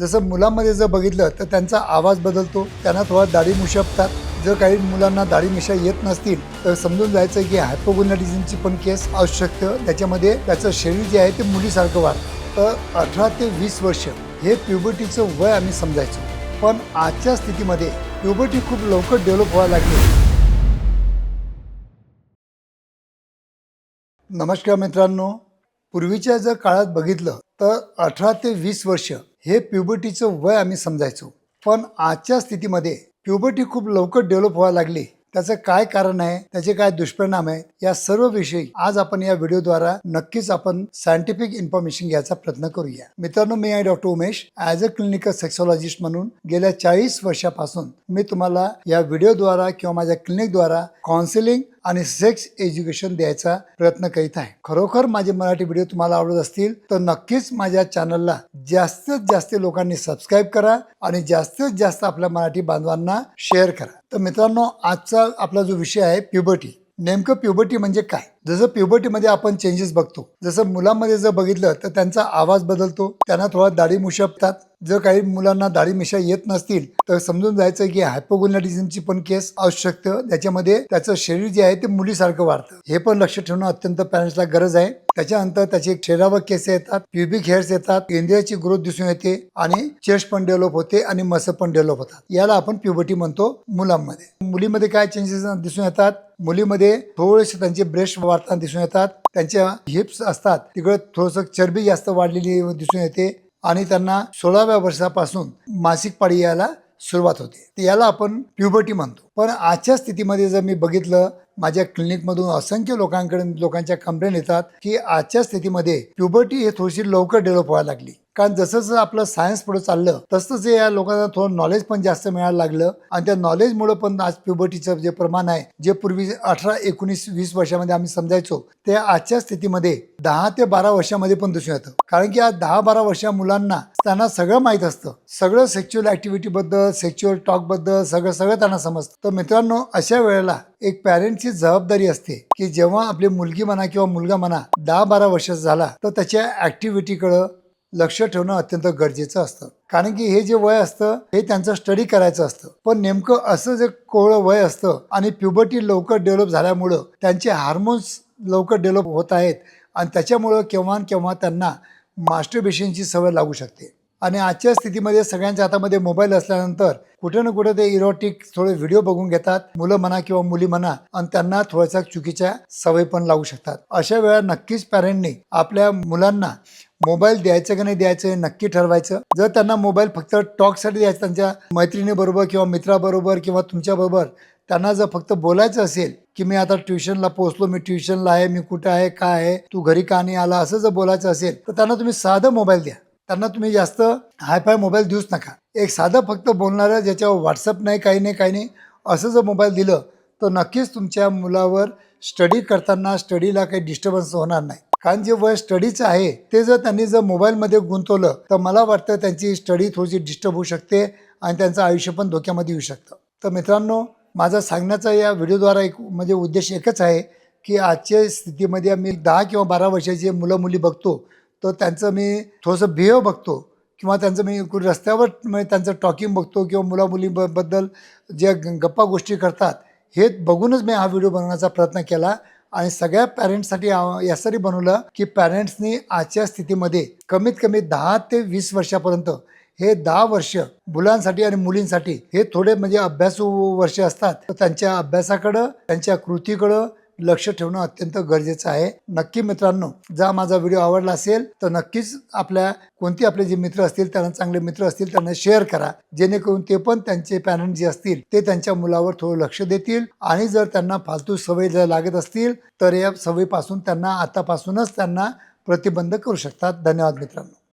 जसं मुलांमध्ये जर बघितलं तर त्यांचा आवाज बदलतो. त्यांना थोडा दाढी मुशपतात जर काही मुलांना दाढी मिशा येत नसतील तर समजून जायचं की हायपोगोनाटिझमची पण केस असू शकतं त्याच्यामध्ये त्याचं शरीर जे आहे ते मुलीसारखं वाढतं. तर अठरा ते वीस वर्ष हे प्युबर्टीचं वय आम्ही समजायचो. पण आजच्या स्थितीमध्ये प्युबर्टी खूप लवकर डेव्हलप व्हायला लागली. नमस्कार मित्रांनो. पूर्वीच्या जर काळात बघितलं तर अठरा ते वीस वर्ष हे प्युबर्टीचं वय आम्ही समजायचो. पण आजच्या स्थितीमध्ये प्युबर्टी खूप लवकर डेव्हलप व्हायला लागली. त्याचं काय कारण आहे? त्याचे काय दुष्परिणाम आहे या सर्व विषयी आज आपण या व्हिडिओद्वारा नक्कीच आपण सायंटिफिक इन्फॉर्मेशन घ्यायचा प्रयत्न करूया. मित्रांनो मी आहे doctor Umesh. As a clinical sexologist म्हणून गेल्या चाळीस वर्षापासून मी तुम्हाला या व्हिडिओद्वारा किंवा माझ्या क्लिनिकद्वारा काउन्सिलिंग आणि सेक्स एज्युकेशन द्यायचा प्रयत्न करीत आहे. खरोखर माझे मराठी व्हिडिओ तुम्हाला आवडत असतील तर नक्कीच माझ्या चॅनलला जास्तीत जास्त लोकांनी सबस्क्राईब करा आणि जास्तीत जास्त आपल्या मराठी बांधवांना शेअर करा. तर मित्रांनो आजचा आपला जो विषय आहे प्युबर्टी नेमकं प्युबर्टी म्हणजे काय? जसं प्युबर्टीमध्ये आपण चेंजेस बघतो जसं मुलांमध्ये जर बघितलं तर त्यांचा आवाज बदलतो त्यांना थोडा दाढी मुशपतात जर काही मुलांना दाढी मिशा येत नसतील तर समजून जायचं की हायपोगोनाटिझमची पण केस असू शकतं त्याच्यामध्ये त्याचं शरीर जे आहे ते मुलीसारखं वाढतं. हे पण लक्ष ठेवणं अत्यंत पॅरेंट्सला गरज आहे. त्याच्यानंतर त्याचे चेहऱ्यावर केस येतात प्युबिक हेअर्स येतात इंद्रियाची ग्रोथ दिसून येते आणि चेस्ट पण डेव्हलप होते आणि मसल पण डेव्हलप होतात. याला आपण प्युबर्टी म्हणतो मुलांमध्ये. मुलीमध्ये काय चेंजेस दिसून येतात? मुलीमध्ये थोडेसे त्यांचे ब्रेस्ट वाढताना दिसून येतात. त्यांच्या हिप्स असतात. तिकडे थोडंसं चरबी जास्त वाढलेली दिसून येते आणि त्यांना सोळाव्या वर्षापासून मासिक पाळी यायला सुरुवात होते. याला आपण प्युबर्टी म्हणतो. पण आजच्या स्थितीमध्ये जर मी बघितलं माझ्या क्लिनिकमधून असंख्य लोकांकडे लोकांच्या कंप्लेंट येतात की आजच्या स्थितीमध्ये प्युबर्टी हे थोडीशी लवकर डेव्हलप व्हायला लागली. कारण जसं जसं आपलं सायन्स पुढे चाललं तसंच या लोकांना थोडं नॉलेज पण जास्त मिळायला लागलं. आणि त्या नॉलेजमुळे पण आज प्युबर्टीचं जे प्रमाण आहे जे पूर्वी अठरा एकोणीस वीस वर्षामध्ये आम्ही समजायचो ते आजच्या स्थितीमध्ये दहा ते बारा वर्षामध्ये पण दिसून येतं. कारण की आज दहा बारा वर्षा मुलांना त्यांना सगळं माहीत असतं. सगळं सेक्च्युअल ऍक्टिव्हिटीबद्दल सेक्च्युअल टॉकबद्दल सगळं सगळं त्यांना समजतं. तर मित्रांनो अशा वेळेला एक पॅरेंटची जबाबदारी असते की जेव्हा आपली मुलगी म्हणा किंवा मुलगा म्हणा दहा बारा वर्षाचा झाला तर त्याच्या ॲक्टिव्हिटीकडं लक्ष ठेवणं अत्यंत गरजेचं असतं. कारण की हे जे वय असतं हे त्यांचं स्टडी करायचं असतं. पण नेमकं असं जे कोवळं वय असतं आणि प्युबर्टी लवकर डेव्हलप झाल्यामुळं त्यांचे हार्मोन्स लवकर डेव्हलप होत आहेत आणि त्याच्यामुळं केव्हा केव्हा त्यांना मास्टरबेशनची सवय लागू शकते. आणि आजच्या स्थितीमध्ये सगळ्यांच्या हातामध्ये मोबाईल असल्यानंतर कुठे ना कुठे ते इरोटिक थोडे व्हिडिओ बघून घेतात मुलं म्हणा किंवा मुली म्हणा आणि त्यांना थोड्याशा चुकीच्या सवय पण लागू शकतात. अशा वेळा नक्कीच पॅरेंटनी आपल्या मुलांना मोबाईल द्यायचं की नाही द्यायचं हे नक्की ठरवायचं. जर त्यांना मोबाईल फक्त टॉकसाठी द्यायचं त्यांच्या मैत्रिणीबरोबर किंवा मित्राबरोबर किंवा तुमच्याबरोबर त्यांना जर फक्त बोलायचं असेल की मी आता ट्युशनला पोहोचलो मी ट्युशनला आहे मी कुठं आहे काय आहे तू घरी का नाही आला असं जर बोलायचं असेल तर त्यांना तुम्ही साधं मोबाईल द्या. त्यांना तुम्ही जास्त हायफाय मोबाईल देऊच नका. एक साधं फक्त बोलणारं ज्याच्यावर व्हॉट्सअप नाही काही नाही काही नाही असं जर मोबाईल दिलं तर नक्कीच तुमच्या मुलावर स्टडी करताना स्टडीला काही डिस्टर्बन्स होणार नाही. कारण जे वय स्टडीचं आहे ते जर त्यांनी जर मोबाईलमध्ये गुंतवलं तर मला वाटतं त्यांची स्टडी थोडीशी डिस्टर्ब होऊ शकते आणि त्यांचं आयुष्य पण धोक्यामध्ये येऊ शकतं. तर मित्रांनो माझा सांगण्याचा या व्हिडिओद्वारा एक म्हणजे उद्देश एकच आहे की आजच्या स्थितीमध्ये आम्ही दहा किंवा बारा वर्षाचे मुलं मुली बघतो तर त्यांचं मी थोडंसं बिहेव बघतो किंवा त्यांचं मी रस्त्यावर त्यांचं टॉकिंग बघतो किंवा मुलामुलींबद्दल ज्या गप्पा गोष्टी करतात हे बघूनच मी हा व्हिडिओ बनवण्याचा प्रयत्न केला आणि सगळ्या पॅरेंट्ससाठी यासाठी बनवलं की पॅरेंट्सनी आजच्या स्थितीमध्ये कमीत कमी दहा ते वीस वर्षापर्यंत हे दहा वर्ष मुलांसाठी आणि मुलींसाठी हे थोडे म्हणजे अभ्यासू वर्ष असतात. तर त्यांच्या अभ्यासाकडं त्यांच्या कृतीकडं लक्ष ठेवणं अत्यंत गरजेचं आहे. नक्की मित्रांनो जर माझा व्हिडिओ आवडला असेल तर नक्कीच आपल्या कोणते आपले जे मित्र असतील त्यांना चांगले मित्र असतील त्यांना शेअर करा. जेणेकरून ते पण त्यांचे पॅरेंट जे असतील ते त्यांच्या मुलावर थोडं लक्ष देतील. आणि जर त्यांना फालतू सवय जर लागत असतील तर या सवयीपासून त्यांना आतापासूनच त्यांना प्रतिबंध करू शकतात. धन्यवाद मित्रांनो.